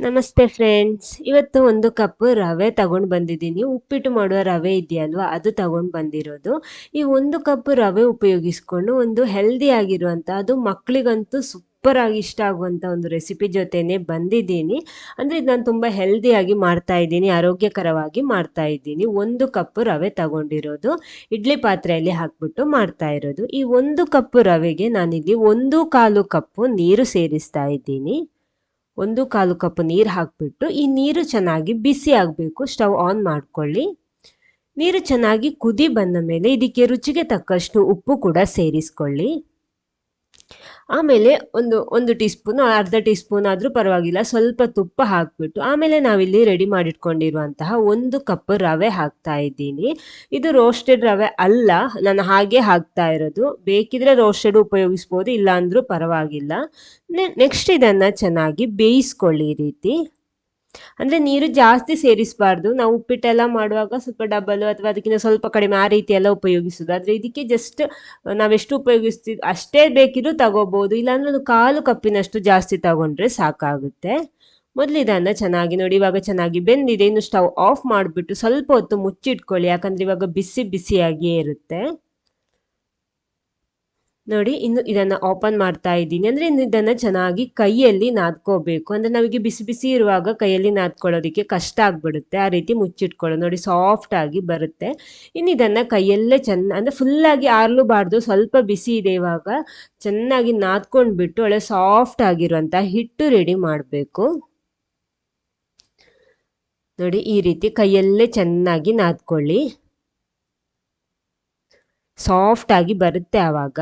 ನಮಸ್ತೆ ಫ್ರೆಂಡ್ಸ್. ಇವತ್ತು ಒಂದು ಕಪ್ ರವೆ ತಗೊಂಡು ಬಂದಿದ್ದೀನಿ. ಉಪ್ಪಿಟ್ಟು ಮಾಡುವ ರವೆ ಇದೆಯಲ್ವಾ? ಅದು ತಗೊಂಡು ಬಂದಿರೋದು. ಈ ಒಂದು ಕಪ್ ರವೆ ಉಪಯೋಗಿಸ್ಕೊಂಡು ಒಂದು ಹೆಲ್ದಿ ಆಗಿರುವಂಥ ಅದು ಮಕ್ಕಳಿಗಂತೂ ಆಗಿ ಇಷ್ಟ ಆಗುವಂಥ ಒಂದು ರೆಸಿಪಿ ಜೊತೆನೆ ಬಂದಿದ್ದೀನಿ. ಅಂದರೆ ಇದು ನಾನು ತುಂಬ ಹೆಲ್ದಿಯಾಗಿ ಮಾಡ್ತಾ ಇದ್ದೀನಿ, ಆರೋಗ್ಯಕರವಾಗಿ ಮಾಡ್ತಾ ಇದ್ದೀನಿ. ಒಂದು ಕಪ್ ರವೆ ತಗೊಂಡಿರೋದು. ಇಡ್ಲಿ ಪಾತ್ರೆಯಲ್ಲಿ ಹಾಕ್ಬಿಟ್ಟು ಮಾಡ್ತಾ ಇರೋದು. ಈ ಒಂದು ಕಪ್ ರವೆಗೆ ನಾನಿಲ್ಲಿ ಒಂದು ಕಾಲು ಕಪ್ಪು ನೀರು ಸೇರಿಸ್ತಾ ಇದ್ದೀನಿ. ಒಂದು ಕಾಲು ಕಪ್ ನೀರು ಹಾಕಿಬಿಟ್ಟು, ಈ ನೀರು ಚೆನ್ನಾಗಿ ಬಿಸಿ ಆಗಬೇಕು. ಸ್ಟವ್ ಆನ್ ಮಾಡ್ಕೊಳ್ಳಿ. ನೀರು ಚೆನ್ನಾಗಿ ಕುದಿ ಬಂದ ಮೇಲೆ ಇದಕ್ಕೆ ರುಚಿಗೆ ತಕ್ಕಷ್ಟು ಉಪ್ಪು ಕೂಡ ಸೇರಿಸ್ಕೊಳ್ಳಿ. ಆಮೇಲೆ ಒಂದು ಒಂದು ಟೀ ಸ್ಪೂನ್ ಅರ್ಧ ಟೀ ಸ್ಪೂನ್ ಆದರೂ ಪರವಾಗಿಲ್ಲ, ಸ್ವಲ್ಪ ತುಪ್ಪ ಹಾಕಿಬಿಟ್ಟು, ಆಮೇಲೆ ನಾವಿಲ್ಲಿ ರೆಡಿ ಮಾಡಿಟ್ಕೊಂಡಿರುವಂತಹ ಒಂದು ಕಪ್ ರವೆ ಹಾಕ್ತಾ ಇದ್ದೀನಿ. ಇದು ರೋಸ್ಟೆಡ್ ರವೆ ಅಲ್ಲ, ನಾನು ಹಾಗೆ ಹಾಕ್ತಾ ಇರೋದು. ಬೇಕಿದ್ರೆ ರೋಸ್ಟೆಡ್ ಉಪಯೋಗಿಸ್ಬೋದು ಇಲ್ಲ ಅಂದರೂ ಪರವಾಗಿಲ್ಲ ನೆಕ್ಸ್ಟ್ ಇದನ್ನು ಚೆನ್ನಾಗಿ ಬೇಯಿಸ್ಕೊಳ್ಳಿ ರೀತಿ. ಅಂದ್ರೆ ನೀರು ಜಾಸ್ತಿ ಸೇರಿಸಬಾರ್ದು. ನಾವು ಉಪ್ಪಿಟ್ಟೆಲ್ಲ ಮಾಡುವಾಗ ಸ್ವಲ್ಪ ಡಬಲ್ ಅಥವಾ ಅದಕ್ಕಿಂತ ಸ್ವಲ್ಪ ಕಡಿಮೆ ಆ ರೀತಿ ಎಲ್ಲ ಉಪಯೋಗಿಸುದು. ಆದ್ರೆ ಇದಕ್ಕೆ ಜಸ್ಟ್ ನಾವೆಷ್ಟು ಉಪಯೋಗಿಸ್ತೀವಿ ಅಷ್ಟೇ ಬೇಕಿದ್ರು ತಗೋಬಹುದು ಇಲ್ಲಾಂದ್ರೆ ಒಂದು ಕಾಲು ಕಪ್ಪಿನಷ್ಟು ಜಾಸ್ತಿ ತಗೊಂಡ್ರೆ ಸಾಕಾಗುತ್ತೆ. ಮೊದಲು ಇದನ್ನ ಚೆನ್ನಾಗಿ ನೋಡಿ, ಇವಾಗ ಚೆನ್ನಾಗಿ ಬೆಂದಿದೆ. ಇನ್ನು ಸ್ಟವ್ ಆಫ್ ಮಾಡಿಬಿಟ್ಟು ಸ್ವಲ್ಪ ಹೊತ್ತು ಮುಚ್ಚಿಟ್ಕೊಳ್ಳಿ. ಯಾಕಂದ್ರೆ ಇವಾಗ ಬಿಸಿ ಬಿಸಿಯಾಗಿಯೇ ಇರುತ್ತೆ. ನೋಡಿ, ಇನ್ನು ಇದನ್ನು ಓಪನ್ ಮಾಡ್ತಾ ಇದ್ದೀನಿ. ಅಂದರೆ ಇನ್ನು ಇದನ್ನು ಚೆನ್ನಾಗಿ ಕೈಯಲ್ಲಿ ನಾದ್ಕೋಬೇಕು. ಅಂದರೆ ನಮಗೆ ಬಿಸಿ ಬಿಸಿ ಇರುವಾಗ ಕೈಯಲ್ಲಿ ನಾದ್ಕೊಳ್ಳೋದಕ್ಕೆ ಕಷ್ಟ ಆಗಿಬಿಡುತ್ತೆ. ಆ ರೀತಿ ಮುಚ್ಚಿಟ್ಕೊಳ್ಳೋದು ನೋಡಿ ಸಾಫ್ಟ್ ಆಗಿ ಬರುತ್ತೆ. ಇನ್ನು ಇದನ್ನು ಕೈಯಲ್ಲೇ ಚೆನ್ನ, ಅಂದರೆ ಫುಲ್ಲಾಗಿ ಆರ್ಲೂಬಾರ್ದು. ಸ್ವಲ್ಪ ಬಿಸಿ ಇದೆ ಇವಾಗ ಚೆನ್ನಾಗಿ ನಾದ್ಕೊಂಡು ಬಿಟ್ಟು ಒಳ್ಳೆ ಸಾಫ್ಟ್ ಆಗಿರುವಂಥ ಹಿಟ್ಟು ರೆಡಿ ಮಾಡಬೇಕು. ನೋಡಿ, ಈ ರೀತಿ ಕೈಯಲ್ಲೇ ಚೆನ್ನಾಗಿ ನಾದ್ಕೊಳ್ಳಿ. ಸಾಫ್ಟ್ ಆಗಿ ಬರುತ್ತೆ ಆವಾಗ.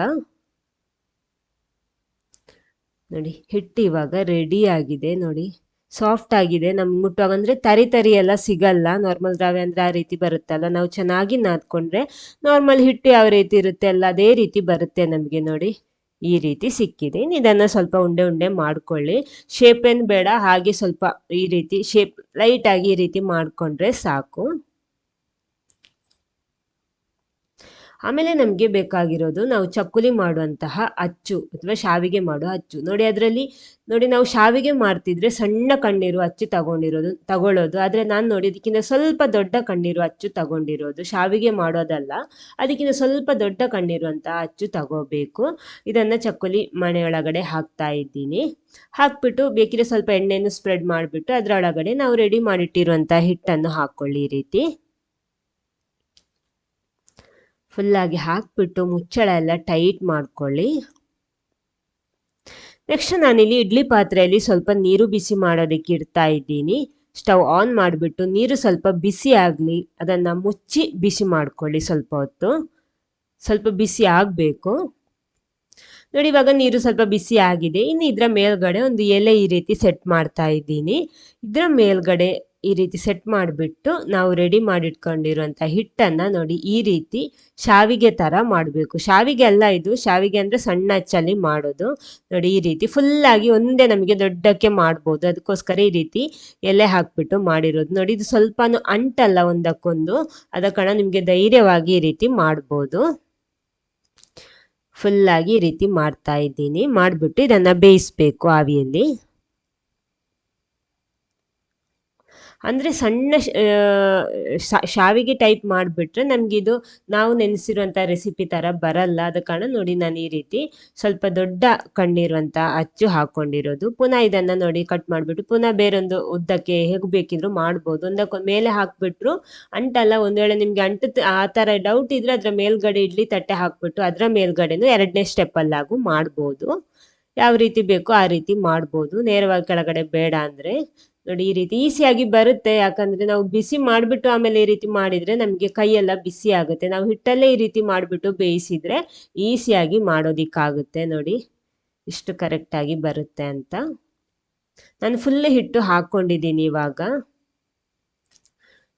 ನೋಡಿ, ಹಿಟ್ಟು ಇವಾಗ ರೆಡಿ ಆಗಿದೆ ನೋಡಿ. ಸಾಫ್ಟ್ ಆಗಿದೆ. ನಮ್ಗೆ ಮುಟ್ಟುವಾಗ ಅಂದರೆ ತರಿ ತರಿ ಎಲ್ಲ ಸಿಗಲ್ಲ. ನಾರ್ಮಲ್ ರವೆ ಅಂದರೆ ಆ ರೀತಿ ಬರುತ್ತಲ್ಲ. ನಾವು ಚೆನ್ನಾಗಿ ನಾದ್ಕೊಂಡ್ರೆ ನಾರ್ಮಲ್ ಹಿಟ್ಟು ಯಾವ ರೀತಿ ಇರುತ್ತೆ ಅಲ್ಲ ಅದೇ ರೀತಿ ಬರುತ್ತೆ ನಮಗೆ ನೋಡಿ. ಈ ರೀತಿ ಸಿಕ್ಕಿದೆ. ಇದನ್ನು ಸ್ವಲ್ಪ ಉಂಡೆ ಉಂಡೆ ಮಾಡ್ಕೊಳ್ಳಿ. ಶೇಪ್ ಏನು ಬೇಡ. ಹಾಗೆ ಸ್ವಲ್ಪ ಈ ರೀತಿ ಶೇಪ್ ಲೈಟಾಗಿ ಈ ರೀತಿ ಮಾಡಿಕೊಂಡ್ರೆ ಸಾಕು. ಆಮೇಲೆ ನಮಗೆ ಬೇಕಾಗಿರೋದು ನಾವು ಚಕ್ಕುಲಿ ಮಾಡುವಂತಹ ಅಚ್ಚು ಅಥವಾ ಶಾವಿಗೆ ಮಾಡುವ ಅಚ್ಚು. ನೋಡಿ ಅದರಲ್ಲಿ, ನೋಡಿ ನಾವು ಶಾವಿಗೆ ಮಾಡ್ತಿದ್ರೆ ಸಣ್ಣ ಕಣ್ಣಿರುವ ಅಚ್ಚು ತಗೊಂಡಿರೋದು, ತಗೊಳ್ಳೋದು. ಆದರೆ ನಾನು ನೋಡಿ ಅದಕ್ಕಿಂತ ಸ್ವಲ್ಪ ದೊಡ್ಡ ಕಣ್ಣಿರುವ ಅಚ್ಚು ತಗೊಂಡಿರೋದು. ಶಾವಿಗೆ ಮಾಡೋದಲ್ಲ, ಅದಕ್ಕಿಂತ ಸ್ವಲ್ಪ ದೊಡ್ಡ ಕಣ್ಣಿರುವಂತಹ ಅಚ್ಚು ತಗೋಬೇಕು. ಇದನ್ನು ಚಕ್ಕುಲಿ ಮನೆಯೊಳಗಡೆ ಹಾಕ್ತಾ ಇದ್ದೀನಿ. ಹಾಕ್ಬಿಟ್ಟು ಬೇಕಿದ್ರೆ ಸ್ವಲ್ಪ ಎಣ್ಣೆಯನ್ನು ಸ್ಪ್ರೆಡ್ ಮಾಡಿಬಿಟ್ಟು ಅದರೊಳಗಡೆ ನಾವು ರೆಡಿ ಮಾಡಿಟ್ಟಿರುವಂಥ ಹಿಟ್ಟನ್ನು ಹಾಕ್ಕೊಳ್ಳಿ ಈ ರೀತಿ. ಫುಲ್ಲಾಗಿ ಹಾಕ್ಬಿಟ್ಟು ಮುಚ್ಚಳ ಎಲ್ಲ ಟೈಟ್ ಮಾಡ್ಕೊಳ್ಳಿ. ನೆಕ್ಸ್ಟ್ ನಾನಿಲ್ಲಿ ಇಡ್ಲಿ ಪಾತ್ರೆಯಲ್ಲಿ ಸ್ವಲ್ಪ ನೀರು ಬಿಸಿ ಮಾಡೋದಕ್ಕೆ ಇಡ್ತಾ ಇದ್ದೀನಿ. ಸ್ಟವ್ ಆನ್ ಮಾಡಿಬಿಟ್ಟು ನೀರು ಸ್ವಲ್ಪ ಬಿಸಿ ಆಗಲಿ, ಅದನ್ನು ಮುಚ್ಚಿ ಬಿಸಿ ಮಾಡ್ಕೊಳ್ಳಿ ಸ್ವಲ್ಪ ಹೊತ್ತು. ಸ್ವಲ್ಪ ಬಿಸಿ ಆಗಬೇಕು. ನೋಡಿ, ಇವಾಗ ನೀರು ಸ್ವಲ್ಪ ಬಿಸಿ ಆಗಿದೆ. ಇನ್ನು ಇದರ ಮೇಲ್ಗಡೆ ಒಂದು ಎಲೆ ಈ ರೀತಿ ಸೆಟ್ ಮಾಡ್ತಾ ಇದ್ದೀನಿ. ಇದರ ಮೇಲ್ಗಡೆ ಈ ರೀತಿ ಸೆಟ್ ಮಾಡಿಬಿಟ್ಟು ನಾವು ರೆಡಿ ಮಾಡಿಟ್ಕೊಂಡಿರುವಂಥ ಹಿಟ್ಟನ್ನು ನೋಡಿ ಈ ರೀತಿ ಶಾವಿಗೆ ಥರ ಮಾಡಬೇಕು. ಶಾವಿಗೆ ಅಲ್ಲ ಇದು, ಶಾವಿಗೆ ಅಂದರೆ ಸಣ್ಣ ಹಚ್ಚಲ್ಲಿ ಮಾಡೋದು. ನೋಡಿ ಈ ರೀತಿ ಫುಲ್ಲಾಗಿ ಒಂದೇ ನಮಗೆ ದೊಡ್ಡಕ್ಕೆ ಮಾಡ್ಬೋದು. ಅದಕ್ಕೋಸ್ಕರ ಈ ರೀತಿ ಎಲೆ ಹಾಕ್ಬಿಟ್ಟು ಮಾಡಿರೋದು. ನೋಡಿ ಇದು ಸ್ವಲ್ಪನೂ ಅಂಟಲ್ಲ ಒಂದಕ್ಕೊಂದು. ಅದ ಕಾರಣ ನಿಮಗೆ ಧೈರ್ಯವಾಗಿ ಈ ರೀತಿ ಮಾಡ್ಬೋದು. ಫುಲ್ಲಾಗಿ ಈ ರೀತಿ ಮಾಡ್ತಾ ಇದ್ದೀನಿ. ಮಾಡಿಬಿಟ್ಟು ಇದನ್ನು ಬೇಯಿಸ್ಬೇಕು ಆವಿಯಲ್ಲಿ. ಅಂದರೆ ಸಣ್ಣ ಶಾವಿಗೆ ಟೈಪ್ ಮಾಡಿಬಿಟ್ರೆ ನಮಗಿದು ನಾವು ನೆನೆಸಿರುವಂಥ ರೆಸಿಪಿ ಥರ ಬರಲ್ಲ. ಆದ ಕಾರಣ ನೋಡಿ ನಾನು ಈ ರೀತಿ ಸ್ವಲ್ಪ ದೊಡ್ಡ ಕಣ್ಣಿರುವಂಥ ಅಚ್ಚು ಹಾಕ್ಕೊಂಡಿರೋದು ಪುನಃ ಇದನ್ನು ನೋಡಿ ಕಟ್ ಮಾಡಿಬಿಟ್ಟು ಪುನಃ ಬೇರೊಂದು ಉದ್ದಕ್ಕೆ ಹೇಗೆ ಬೇಕಿದ್ರು ಮಾಡ್ಬೋದು. ಒಂದಕ್ಕೊಂದು ಮೇಲೆ ಹಾಕ್ಬಿಟ್ರು ಅಂಟಲ್ಲ ಒಂದು ವೇಳೆ ನಿಮಗೆ ಅಂಟು ಆ ಥರ ಡೌಟ್ ಇದ್ರೆ ಅದರ ಮೇಲ್ಗಡೆ ಇಡ್ಲಿ ತಟ್ಟೆ ಹಾಕ್ಬಿಟ್ಟು ಅದರ ಮೇಲ್ಗಡೆನೂ ಎರಡನೇ ಸ್ಟೆಪ್ಪಲ್ಲಾಗೂ ಮಾಡ್ಬೋದು. ಯಾವ ರೀತಿ ಬೇಕೋ ಆ ರೀತಿ ಮಾಡ್ಬೋದು. ನೇರವಾಗಿ ಕೆಳಗಡೆ ಬೇಡ ಅಂದರೆ ನೋಡಿ, ಈ ರೀತಿ ಈಸಿಯಾಗಿ ಬರುತ್ತೆ. ಯಾಕಂದ್ರೆ ನಾವು ಬಿಸಿ ಮಾಡಿಬಿಟ್ಟು ಆಮೇಲೆ ಈ ರೀತಿ ಮಾಡಿದ್ರೆ ನಮಗೆ ಕೈಯೆಲ್ಲ ಬಿಸಿ ಆಗುತ್ತೆ. ನಾವು ಹಿಟ್ಟಲ್ಲೇ ಈ ರೀತಿ ಮಾಡಿಬಿಟ್ಟು ಬೇಯಿಸಿದ್ರೆ ಈಸಿಯಾಗಿ ಮಾಡೋದಿಕ್ಕಾಗುತ್ತೆ ನೋಡಿ. ಇಷ್ಟು ಕರೆಕ್ಟಾಗಿ ಬರುತ್ತೆ ಅಂತ. ನಾನು ಫುಲ್ ಹಿಟ್ಟು ಹಾಕ್ಕೊಂಡಿದ್ದೀನಿ ಇವಾಗ.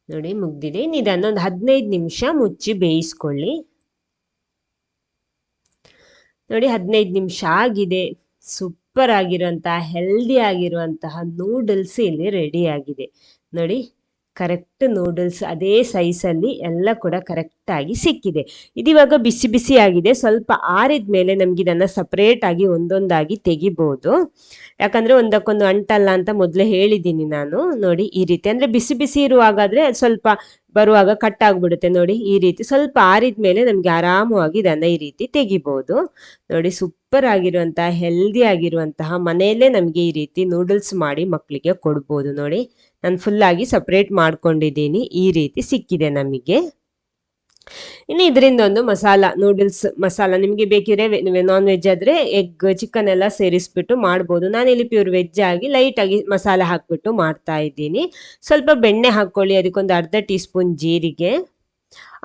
ನೋಡಿ, ಮುಗ್ದಿದೆ. ಇದನ್ನು ಒಂದು ಹದಿನೈದು ನಿಮಿಷ ಮುಚ್ಚಿ ಬೇಯಿಸ್ಕೊಳ್ಳಿ. ನೋಡಿ, ಹದಿನೈದು ನಿಮಿಷ ಆಗಿದೆ. ಸೂಪರ್ ಆಗಿರುವಂತಹ ಹೆಲ್ದಿ ಆಗಿರುವಂತಹ ನೂಡಲ್ಸ್ ಇಲ್ಲಿ ರೆಡಿ ಆಗಿದೆ. ನೋಡಿ ಕರೆಕ್ಟ್ ನೂಡಲ್ಸ್ ಅದೇ ಸೈಜಲ್ಲಿ ಎಲ್ಲ ಕೂಡ ಕರೆಕ್ಟ್ ಆಗಿ ಸಿಕ್ಕಿದೆ. ಇದಿವಾಗ ಬಿಸಿ ಬಿಸಿ ಆಗಿದೆ. ಸ್ವಲ್ಪ ಆರಿದ ಮೇಲೆ ನಮ್ಗೆ ಇದನ್ನು ಸಪ್ರೇಟಾಗಿ ಒಂದೊಂದಾಗಿ ತೆಗಿಬೋದು. ಯಾಕಂದ್ರೆ ಒಂದಕ್ಕೊಂದು ಅಂಟಲ್ಲ ಅಂತ ಮೊದಲೇ ಹೇಳಿದ್ದೀನಿ ನಾನು. ನೋಡಿ, ಈ ರೀತಿ. ಅಂದ್ರೆ ಬಿಸಿ ಬಿಸಿ ಇರುವಾಗಾದ್ರೆ ಸ್ವಲ್ಪ ಬರುವಾಗ ಕಟ್ ಆಗ್ಬಿಡುತ್ತೆ ನೋಡಿ ಈ ರೀತಿ. ಸ್ವಲ್ಪ ಆರಿದ ಮೇಲೆ ನಮ್ಗೆ ಆರಾಮವಾಗಿ ದನ ಈ ರೀತಿ ತೆಗಿಬಹುದು ನೋಡಿ ಸೂಪರ್ ಆಗಿರುವಂತಹ ಹೆಲ್ದಿ ಆಗಿರುವಂತಹ ಮನೆಯಲ್ಲೇ ನಮ್ಗೆ ಈ ರೀತಿ ನೂಡಲ್ಸ್ ಮಾಡಿ ಮಕ್ಕಳಿಗೆ ಕೊಡ್ಬೋದು ನೋಡಿ. ನಾನು ಫುಲ್ ಆಗಿ ಸಪ್ರೇಟ್ ಮಾಡ್ಕೊಂಡಿದ್ದೀನಿ. ಈ ರೀತಿ ಸಿಕ್ಕಿದೆ ನಮಗೆ. ಇನ್ನು ಇದರಿಂದ ಒಂದು ಮಸಾಲ ನೂಡಲ್ಸ್ ಮಸಾಲ ನಿಮಗೆ ಬೇಕಿದ್ರೆ ನಾನ್ ವೆಜ್ ಆದರೆ ಎಗ್ ಚಿಕನ್ ಎಲ್ಲ ಸೇರಿಸ್ಬಿಟ್ಟು ಮಾಡ್ಬೋದು. ನಾನಿಲ್ಲಿ ಪ್ಯೂರ್ ವೆಜ್ ಆಗಿ ಲೈಟಾಗಿ ಮಸಾಲ ಹಾಕ್ಬಿಟ್ಟು ಮಾಡ್ತಾ ಇದ್ದೀನಿ. ಸ್ವಲ್ಪ ಬೆಣ್ಣೆ ಹಾಕ್ಕೊಳ್ಳಿ, ಅದಕ್ಕೊಂದು ಅರ್ಧ ಟೀ ಸ್ಪೂನ್ ಜೀರಿಗೆ.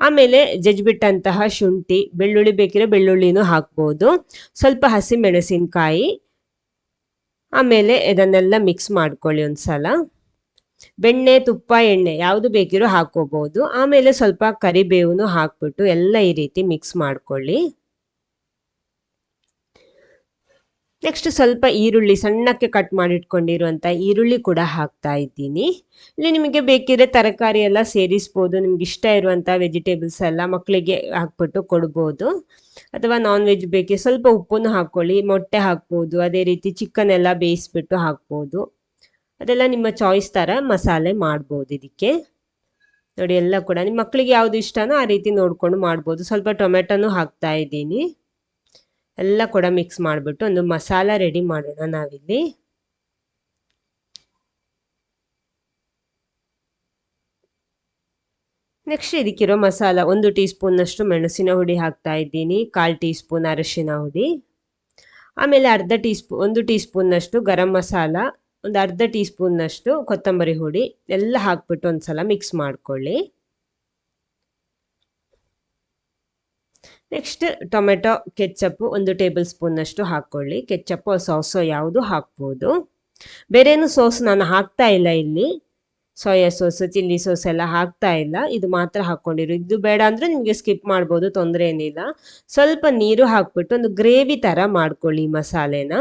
ಆಮೇಲೆ ಜಜ್ಬಿಟ್ಟಂತಹ ಶುಂಠಿ, ಬೆಳ್ಳುಳ್ಳಿ ಬೇಕಿದ್ರೆ ಬೆಳ್ಳುಳ್ಳಿನೂ ಹಾಕ್ಬೋದು. ಸ್ವಲ್ಪ ಹಸಿ ಮೆಣಸಿನ್ಕಾಯಿ ಆಮೇಲೆ ಇದನ್ನೆಲ್ಲ ಮಿಕ್ಸ್ ಮಾಡ್ಕೊಳ್ಳಿ ಒಂದ್ಸಲ. ಬೆಣ್ಣೆ, ತುಪ್ಪ, ಎಣ್ಣೆ ಯಾವುದು ಬೇಕಿರೋ ಹಾಕೋಬಹುದು ಆಮೇಲೆ ಸ್ವಲ್ಪ ಕರಿಬೇವುನು ಹಾಕ್ಬಿಟ್ಟು ಎಲ್ಲ ಈ ರೀತಿ ಮಿಕ್ಸ್ ಮಾಡ್ಕೊಳ್ಳಿ. ನೆಕ್ಸ್ಟ್ ಸ್ವಲ್ಪ ಈರುಳ್ಳಿ ಸಣ್ಣಕ್ಕೆ ಕಟ್ ಮಾಡಿಟ್ಕೊಂಡಿರುವಂಥ ಈರುಳ್ಳಿ ಕೂಡ ಹಾಕ್ತಾ ಇದ್ದೀನಿ. ಇಲ್ಲಿ ನಿಮಗೆ ಬೇಕಿದ್ರೆ ತರಕಾರಿ ಎಲ್ಲ ಸೇರಿಸ್ಬೋದು. ನಿಮ್ಗೆ ಇಷ್ಟ ಇರುವಂಥ ವೆಜಿಟೇಬಲ್ಸ್ ಎಲ್ಲ ಮಕ್ಕಳಿಗೆ ಹಾಕ್ಬಿಟ್ಟು ಕೊಡ್ಬೋದು. ಅಥವಾ ನಾನ್ ವೆಜ್ ಬೇಕಿ ಸ್ವಲ್ಪ ಉಪ್ಪನ್ನು ಹಾಕ್ಕೊಳ್ಳಿ, ಮೊಟ್ಟೆ ಹಾಕ್ಬೋದು, ಅದೇ ರೀತಿ ಚಿಕನ್ ಎಲ್ಲ ಬೇಯಿಸ್ಬಿಟ್ಟು ಹಾಕ್ಬೋದು. ಅದೆಲ್ಲ ನಿಮ್ಮ ಚಾಯ್ಸ್ ಥರ ಮಸಾಲೆ ಮಾಡ್ಬೋದು ಇದಕ್ಕೆ. ನೋಡಿ ಎಲ್ಲ ಕೂಡ ನಿಮ್ಮ ಮಕ್ಕಳಿಗೆ ಯಾವುದು ಇಷ್ಟನೋ ಆ ರೀತಿ ನೋಡಿಕೊಂಡು ಮಾಡ್ಬೋದು. ಸ್ವಲ್ಪ ಟೊಮೆಟೊನೂ ಹಾಕ್ತಾ ಇದ್ದೀನಿ. ಎಲ್ಲ ಕೂಡ ಮಿಕ್ಸ್ ಮಾಡಿಬಿಟ್ಟು ಒಂದು ಮಸಾಲ ರೆಡಿ ಮಾಡೋಣ ನಾವಿಲ್ಲಿ. ನೆಕ್ಸ್ಟ್ ಇದಕ್ಕಿರೋ ಮಸಾಲ, ಒಂದು ಟೀ ಸ್ಪೂನ್ನಷ್ಟು ಮೆಣಸಿನ ಹುಡಿ ಹಾಕ್ತಾ ಇದ್ದೀನಿ, ಕಾಲು ಟೀ ಸ್ಪೂನ್ ಅರಶಿನ ಹುಡಿ. ಆಮೇಲೆ ಅರ್ಧ ಟೀ ಸ್ಪೂ ಒಂದು ಟೀ ಸ್ಪೂನ್ನಷ್ಟು ಗರಂ ಮಸಾಲ ಒಂದು ಅರ್ಧ ಟೀ ಸ್ಪೂನ್ನಷ್ಟು ಕೊತ್ತಂಬರಿ ಹುಡಿ ಎಲ್ಲ ಹಾಕ್ಬಿಟ್ಟು ಒಂದ್ಸಲ ಮಿಕ್ಸ್ ಮಾಡ್ಕೊಳ್ಳಿ. ನೆಕ್ಸ್ಟ್ ಟೊಮೆಟೊ ಕೆಚ್ಚಪ್ಪು ಒಂದು ಟೇಬಲ್ ಸ್ಪೂನ್ನಷ್ಟು ಹಾಕ್ಕೊಳ್ಳಿ. ಕೆಚ್ಚಪ್ಪು ಸಾಸು ಯಾವುದು ಹಾಕ್ಬೋದು. ಬೇರೇನು ಸಾಸ್ ನಾನು ಹಾಕ್ತಾ ಇಲ್ಲ ಇಲ್ಲಿ. ಸೋಯಾ ಸಾಸ್, ಚಿಲ್ಲಿ ಸಾಸ್ ಎಲ್ಲ ಹಾಕ್ತಾ ಇಲ್ಲ. ಇದು ಮಾತ್ರ ಹಾಕ್ಕೊಂಡಿರು. ಇದು ಬೇಡ ಅಂದರೆ ನಿಮಗೆ ಸ್ಕಿಪ್ ಮಾಡ್ಬೋದು, ತೊಂದರೆ ಏನಿಲ್ಲ. ಸ್ವಲ್ಪ ನೀರು ಹಾಕ್ಬಿಟ್ಟು ಒಂದು ಗ್ರೇವಿ ಥರ ಮಾಡ್ಕೊಳ್ಳಿ ಮಸಾಲೆನ.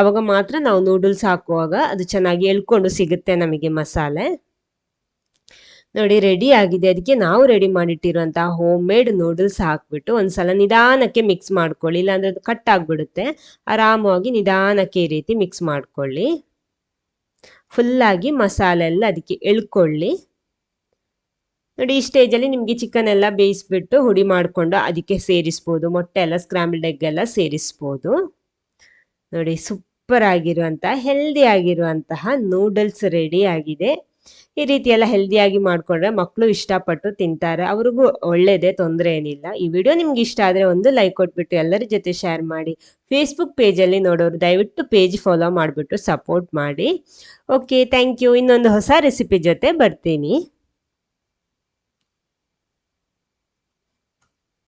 ಆವಾಗ ಮಾತ್ರ ನಾವು ನೂಡಲ್ಸ್ ಹಾಕುವಾಗ ಅದು ಚೆನ್ನಾಗಿ ಎಳ್ಕೊಂಡು ಸಿಗುತ್ತೆ ನಮಗೆ ಮಸಾಲೆ. ನೋಡಿ ರೆಡಿ ಆಗಿದೆ. ಅದಕ್ಕೆ ನಾವು ರೆಡಿ ಮಾಡಿಟ್ಟಿರುವಂತಹ ಹೋಮ್ ಮೇಡ್ ನೂಡಲ್ಸ್ ಹಾಕ್ಬಿಟ್ಟು ಒಂದ್ಸಲ ನಿಧಾನಕ್ಕೆ ಮಿಕ್ಸ್ ಮಾಡ್ಕೊಳ್ಳಿ. ಇಲ್ಲಾಂದ್ರೆ ಅದು ಕಟ್ ಆಗಿಬಿಡುತ್ತೆ. ಆರಾಮವಾಗಿ ನಿಧಾನಕ್ಕೆ ಈ ರೀತಿ ಮಿಕ್ಸ್ ಮಾಡ್ಕೊಳ್ಳಿ. ಫುಲ್ಲಾಗಿ ಮಸಾಲೆ ಎಲ್ಲ ಅದಕ್ಕೆ ಎಳ್ಕೊಳ್ಳಿ. ನೋಡಿ, ಈ ಸ್ಟೇಜಲ್ಲಿ ನಿಮಗೆ ಚಿಕನ್ ಎಲ್ಲ ಬೇಯಿಸ್ಬಿಟ್ಟು ಹುಡಿ ಮಾಡಿಕೊಂಡು ಅದಕ್ಕೆ ಸೇರಿಸ್ಬೋದು. ಮೊಟ್ಟೆ ಎಲ್ಲ ಸ್ಕ್ರಾಂಬಲ್ಡ್ ಎಗ್ ಎಲ್ಲ ಸೇರಿಸ್ಬೋದು. ನೋಡಿ ಸೂಪರ್ ಆಗಿರುವಂತಹ ಹೆಲ್ದಿ ಆಗಿರುವಂತಹ ನೂಡಲ್ಸ್ ರೆಡಿ ಆಗಿದೆ. ಈ ರೀತಿ ಎಲ್ಲ ಹೆಲ್ದಿಯಾಗಿ ಮಾಡಿಕೊಂಡ್ರೆ ಮಕ್ಕಳು ಇಷ್ಟಪಟ್ಟು ತಿಂತಾರೆ. ಅವ್ರಿಗೂ ಒಳ್ಳೇದೇ ತೊಂದರೆ ಏನಿಲ್ಲ. ಈ ವಿಡಿಯೋ ನಿಮ್ಗೆ ಇಷ್ಟ ಆದರೆ ಒಂದು ಲೈಕ್ ಕೊಟ್ಬಿಟ್ಟು ಎಲ್ಲರ ಜೊತೆ ಶೇರ್ ಮಾಡಿ. ಫೇಸ್ಬುಕ್ ಪೇಜಲ್ಲಿ ನೋಡೋರು ದಯವಿಟ್ಟು ಪೇಜ್ ಫಾಲೋ ಮಾಡಿಬಿಟ್ಟು ಸಪೋರ್ಟ್ ಮಾಡಿ. ಓಕೆ ಥ್ಯಾಂಕ್ ಯು ಇನ್ನೊಂದು ಹೊಸ ರೆಸಿಪಿ ಜೊತೆ ಬರ್ತೀನಿ.